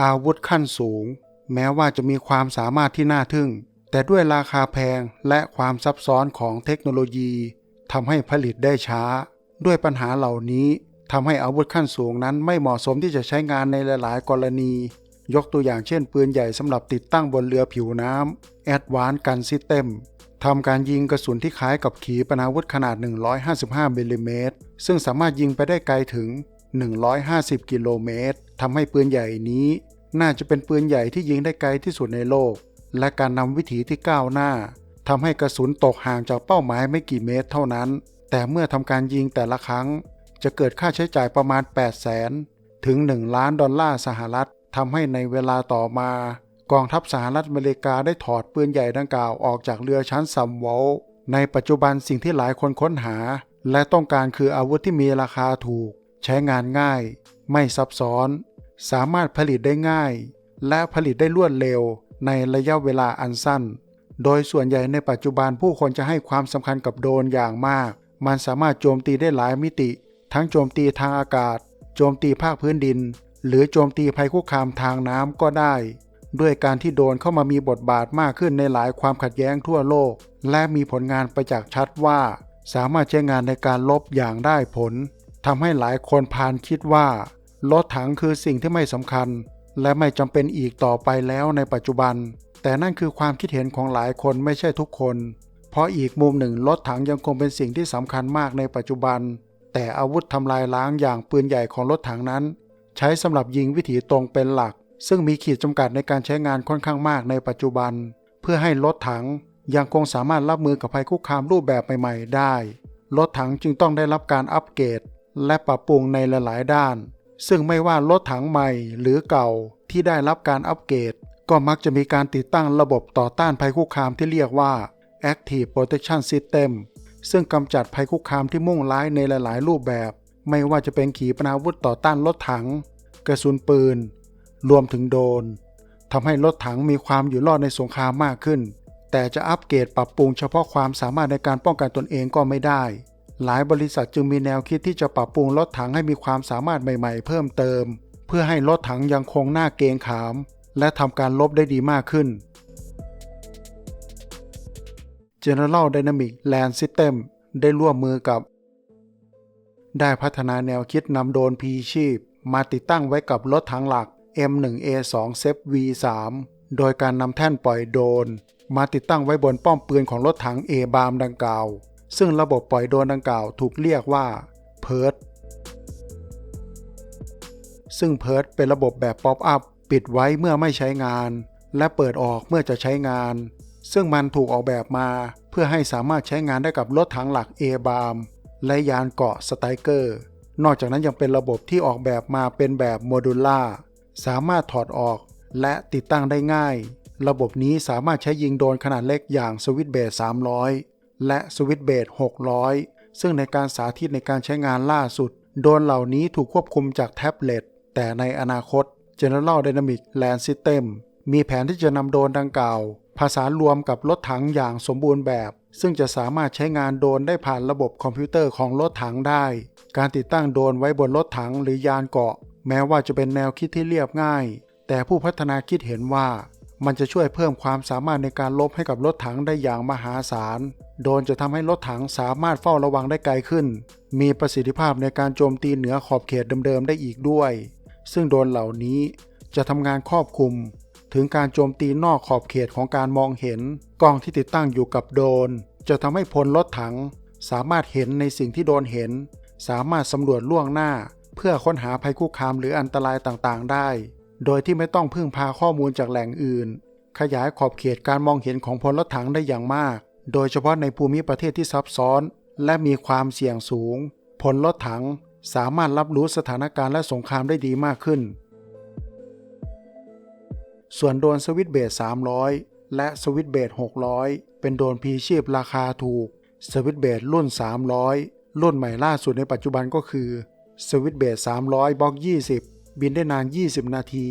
อาวุธขั้นสูง แม้ว่าจะมีความสามารถที่น่าทึ่ง แต่ด้วยราคาแพงและความซับซ้อนของเทคโนโลยีทำให้ผลิตได้ช้า ด้วยปัญหาเหล่านี้ทำให้อาวุธขั้นสูงนั้นไม่เหมาะสมที่จะใช้งานในหลาย ๆ กรณี ยกตัวอย่างเช่น ปืนใหญ่สำหรับติดตั้งบนเรือผิวน้ำ Advanced Gun System ทำการยิงกระสุนที่คล้ายกับขีปนาวุธขนาด 155มิลลิเมตรซึ่งสามารถยิงไปได้ไกลถึง 150 กิโลเมตรทำให้ปืนใหญ่นี้ น่าจะเป็นปืนใหญ่ที่ยิงได้ไกลที่สุดในโลก และการนำวิถีที่ก้าวหน้าทำให้กระสุนตกห่างจากเป้าหมายไม่กี่เมตรเท่านั้น แต่เมื่อทำการยิงแต่ละครั้ง จะเกิดค่าใช้จ่ายประมาณ 8 0 0แสนถึง 1 ล้านดอลลาร์สหรัฐทำให้ในเวลาต่อมา กองทัพสหรัฐอเมริกาได้ถอดปืนใหญ่ดังกล่าวออกจากเรือชั้นซัมวอลในปัจจุบันสิ่งที่หลายคนค้นหา และต้องการคืออาวุธที่มีราคาถูก ใช้งานง่าย ไม่ซับซ้อน สามารถผลิตได้ง่าย และผลิตได้รวดเร็วในระยะเวลาอันสั้น โดยส่วนใหญ่ในปัจจุบันผู้คนจะให้ความสำคัญกับโดรนอย่างมาก มันสามารถโจมตีได้หลายมิติ ทั้งโจมตีทางอากาศ โจมตีภาคพื้นดิน หรือโจมตีภัยคุกคามทางน้ำก็ได้ ด้วยการที่โดรนเข้ามามีบทบาทมากขึ้นในหลายความขัดแย้งทั่วโลก และมีผลงานประจักษ์ชัดว่า สามารถใช้งานในการลบอย่างได้ผล ทำให้หลายคนพานคิดว่ารถถังคือสิ่งที่ไม่สำคัญ และไม่จำเป็นอีกต่อไปแล้วในปัจจุบัน แต่นั่นคือความคิดเห็นของหลายคนไม่ใช่ทุกคน เพราะอีกมุมหนึ่งรถถังยังคงเป็นสิ่งที่สำคัญมากในปัจจุบัน แต่อาวุธทำลายล้างอย่างปืนใหญ่ของรถถังนั้น ใช้สำหรับยิงวิถีตรงเป็นหลัก ซึ่งมีขีดจำกัดในการใช้งานค่อนข้างมากในปัจจุบัน เพื่อให้รถถังยังคงสามารถรับมือกับภัยคุกคามรูปแบบใหม่ ๆ ได้รถถังจึงต้องได้รับการอัปเกรด และปรับปรุงในหลายๆ ด้าน ซึ่งไม่ว่ารถถังใหม่หรือเก่าที่ได้รับการอัปเกรด ก็มักจะมีการติดตั้งระบบต่อต้านภัยคุกคามที่เรียกว่า Active Protection System ซึ่งกำจัดภัยคุกคามที่มุ่งร้ายในหลาย ๆ รูปแบบ ไม่ว่าจะเป็นขีปนาวุธต่อต้านรถถัง กระสุนปืน รวมถึงโดนทำให้รถถังมีความอยู่รอดในสงครามมากขึ้น แต่จะอัปเกรดปรับปรุงเฉพาะความสามารถในการป้องกันตนเองก็ไม่ได้ หลายบริษัทจึงมีแนวคิดที่จะปรับปรุงรถถังให้มีความสามารถใหม่ๆ เพิ่มเติม เพื่อให้รถถังยังคงหน้าเกงขาม และทำการลบได้ดีมากขึ้น General Dynamic Land System ได้ร่วมมือกับ ได้พัฒนาแนวคิดนำโดรนพีชีพ มาติดตั้งไว้กับรถถังหลัก M1A2 s e p V3 โดยการนำแท่นปล่อยโดรนมาติดตั้งไว้บนป้อมปืนของรถถัง A บามดังกล่าว ซึ่งระบบปล่อยโดรนดังกล่าวถูกเรียกว่า PERT ซึ่ง PERT เป็นระบบแบบป๊อปอัพปิดไว้เมื่อไม่ใช้งาน และเปิดออกเมื่อจะใช้งาน ซึ่งมันถูกออกแบบมาเพื่อให้สามารถใช้งานได้กับรถถังหลัก A บามและยานเกาะสไตรเกอร์ นอกจากนั้นยังเป็นระบบที่ออกแบบมาเป็นแบบโมดูล่าสามารถถอดออกและติดตั้งได้ง่าย ระบบนี้สามารถใช้ยิงโดนขนาดเล็กอย่างสวิตเบส300 และสวิตเบส600 ซึ่งในการสาธิตในการใช้งานล่าสุด โดรนเหล่านี้ถูกควบคุมจากแท็บเล็ต แต่ในอนาคต General Dynamic Land System มีแผนที่จะนำโดรนดังกล่าวผสานรวมกับรถถังอย่างสมบูรณ์แบบ ซึ่งจะสามารถใช้งานโดรนได้ผ่านระบบคอมพิวเตอร์ของรถถังได้ การติดตั้งโดรนไว้บนรถถังหรือยานเกาะ แม้ว่าจะเป็นแนวคิดที่เรียบง่าย แต่ผู้พัฒนาคิดเห็นว่า มันจะช่วยเพิ่มความสามารถในการลบให้กับรถถังได้อย่างมหาศาล โดนจะทำให้รถถังสามารถเฝ้าระวังได้ไกลขึ้น มีประสิทธิภาพในการโจมตีเหนือขอบเขตเดิมๆได้อีกด้วย ซึ่งโดนเหล่านี้จะทำงานครอบคลุม ถึงการโจมตีนอกขอบเขตของการมองเห็น กล้องที่ติดตั้งอยู่กับโดน จะทำให้พลรถถัง สามารถเห็นในสิ่งที่โดนเห็น สามารถสำรวจล่วงหน้า เพื่อค้นหาภัยคุกคามหรืออันตรายต่างๆ ได้ โดยที่ไม่ต้องพึ่งพาข้อมูลจากแหล่งอื่น ขยายขอบเขตการมองเห็นของพลรถถังได้อย่างมาก โดยเฉพาะในภูมิประเทศที่ซับซ้อน และมีความเสี่ยงสูง พลรถถังสามารถรับรู้สถานการณ์และสงครามได้ดีมากขึ้น ส่วนโดรนสวิตเบส300 และสวิตเบส600 เป็นโดรนพีชีพราคาถูก สวิตเบสรุ่น 300 รุ่นใหม่ล่าสุดในปัจจุบันก็คือสวิตเบส300บล็อก 20 บินได้นาน 20 นาที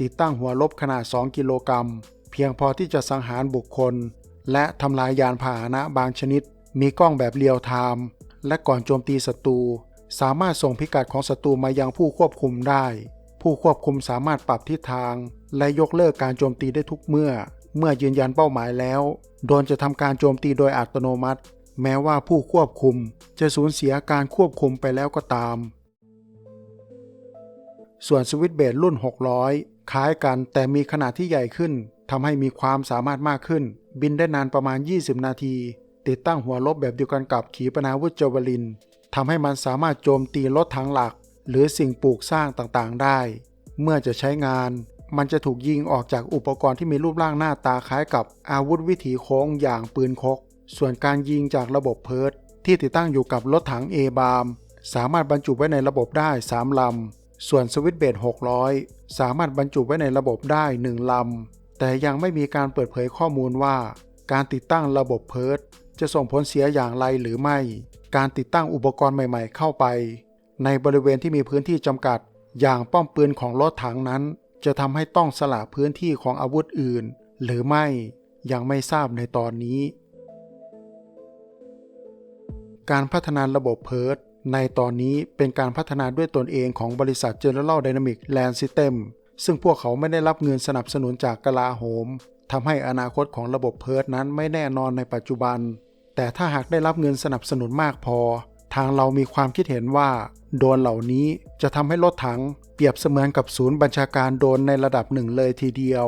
ติดตั้งหัวลบขนาด 2 กิโลกรัม เพียงพอที่จะสังหารบุคคล และทำลายยานพาหนะบางชนิด มีกล้องแบบเรียลไทม์ และก่อนโจมตีศัตรู สามารถส่งพิกัดของศัตรูมายังผู้ควบคุมได้ ผู้ควบคุมสามารถปรับทิศทาง และยกเลิกการโจมตีได้ทุกเมื่อ เมื่อยืนยันเป้าหมายแล้ว โดนจะทำการโจมตีโดยอัตโนมัติ แม้ว่าผู้ควบคุม จะสูญเสียการควบคุมไปแล้วก็ตาม ส่วนสวิตเบสรุ่น 600 คล้ายกันแต่มีขนาดที่ใหญ่ขึ้นทำให้มีความสามารถมากขึ้น บินได้นานประมาณ 20 นาที ติดตั้งหัวลบแบบเดียวกันกับขีปนาวุธเจาวลินทำให้มันสามารถโจมตีรถถังหลัก หรือสิ่งปลูกสร้างต่างๆ ได้ เมื่อจะใช้งานมันจะถูกยิงออกจากอุปกรณ์ที่มีรูปร่างหน้าตาคล้ายกับอาวุธวิถีโค้งอย่างปืนคก ส่วนการยิงจากระบบเพิร์ทที่ติดตั้งอยู่กับรถถัง A บา m สามารถบรรจุไว้ในระบบได้ 3 ลำ ส่วนสวิตเบส600 สามารถบรรจุไว้ในระบบได้ 1 ลำ แต่ยังไม่มีการเปิดเผยข้อมูลว่า การติดตั้งระบบเพิร์ทจะส่งผลเสียอย่างไรหรือไม่ การติดตั้งอุปกรณ์ใหม่ๆ เข้าไป ในบริเวณที่มีพื้นที่จำกัด อย่างป้อมปืนของรถถังนั้น จะทำให้ต้องสละพื้นที่ของอาวุธอื่น หรือไม่ยังไม่ทราบในตอนนี้ การพัฒนาระบบเพิร์ท ในตอนนี้เป็นการพัฒนาด้วยตนเองของบริษัท General Dynamics Land System ซึ่งพวกเขาไม่ได้รับเงินสนับสนุนจากกลาโหมทำให้อนาคตของระบบเพิร์ทนั้นไม่แน่นอนในปัจจุบัน แต่ถ้าหากได้รับเงินสนับสนุนมากพอ ทางเรามีความคิดเห็นว่า โดรนเหล่านี้จะทำให้รถถัง เปรียบเสมือนกับศูนย์บัญชาการโดรนในระดับหนึ่งเลยทีเดียว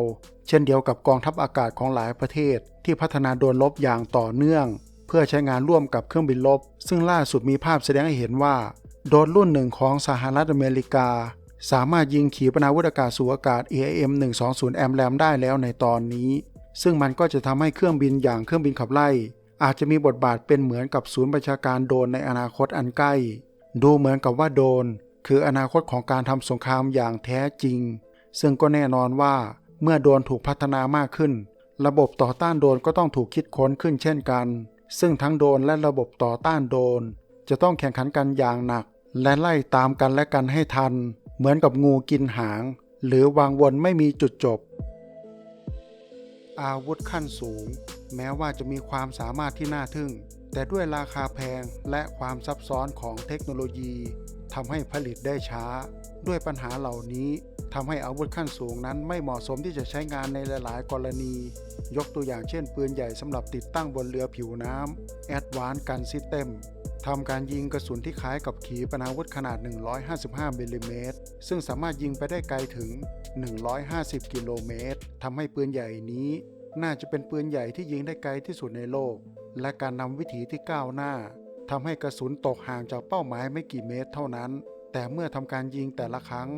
เช่นเดียวกับกองทัพอากาศของหลายประเทศ ที่พัฒนาโดรนลบอย่างต่อเนื่อง เพื่อใช้งานร่วมกับเครื่องบินรบ ซึ่งล่าสุดมีภาพแสดงให้เห็นว่า โดรนรุ่นหนึ่งของสหรัฐอเมริกา สามารถยิงขีปนาวุธอากาศสู่อากาศ AIM 120 a m r a m ได้แล้วในตอนนี้ ซึ่งมันก็จะทำให้เครื่องบินอย่างเครื่องบินขับไล่ อาจจะมีบทบาทเป็นเหมือนกับศูนย์บัญชาการโดรนในอนาคตอันใกล้ ดูเหมือนกับว่าโดรนคืออนาคตของการทำสงครามอย่างแท้จริง ซึ่งก็แน่นอนว่าเมื่อโดรนถูกพัฒนามากขึ้น ระบบต่อต้านโดรนก็ต้องถูกคิดค้นขึ้นเช่นกัน ซึ่งทั้งโดนและระบบต่อต้านโดน จะต้องแข่งขันกันอย่างหนัก และไล่ตามกันและกันให้ทัน เหมือนกับงูกินหาง หรือวางวนไม่มีจุดจบ อาวุธขั้นสูง แม้ว่าจะมีความสามารถที่น่าทึ่ง แต่ด้วยราคาแพงและความซับซ้อนของเทคโนโลยีทำให้ผลิตได้ช้า ด้วยปัญหาเหล่านี้ ทำให้อาวุธขั้นสูงนั้นไม่เหมาะสมที่จะใช้งานในหลาย ๆ กรณี ยกตัวอย่างเช่น ปืนใหญ่สำหรับติดตั้งบนเรือผิวน้ำ Advanced Gun System ทำการยิงกระสุนที่คล้ายกับขีปนาวุธขนาด 155มิลลิเมตรซึ่งสามารถยิงไปได้ไกลถึง 150 กิโลเมตรทำให้ปืนใหญ่นี้ น่าจะเป็นปืนใหญ่ที่ยิงได้ไกลที่สุดในโลก และการนำวิถีที่ก้าวหน้าทำให้กระสุนตกห่างจากเป้าหมายไม่กี่เมตรเท่านั้น แต่เมื่อทำการยิงแต่ละครั้ง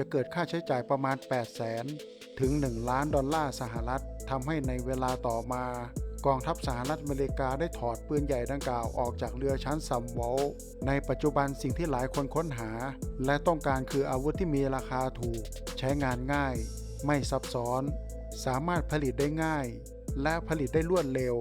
จะเกิดค่าใช้จ่ายประมาณ 8 0 0แสนถึง 1 ล้านดอลลาร์สหรัฐทำให้ในเวลาต่อมา กองทัพสหรัฐอเมริกาได้ถอดปืนใหญ่ดังกล่าวออกจากเรือชั้นซัมวอลในปัจจุบันสิ่งที่หลายคนค้นหา และต้องการคืออาวุธที่มีราคาถูก ใช้งานง่าย ไม่ซับซ้อน สามารถผลิตได้ง่าย และผลิตได้รวดเร็ว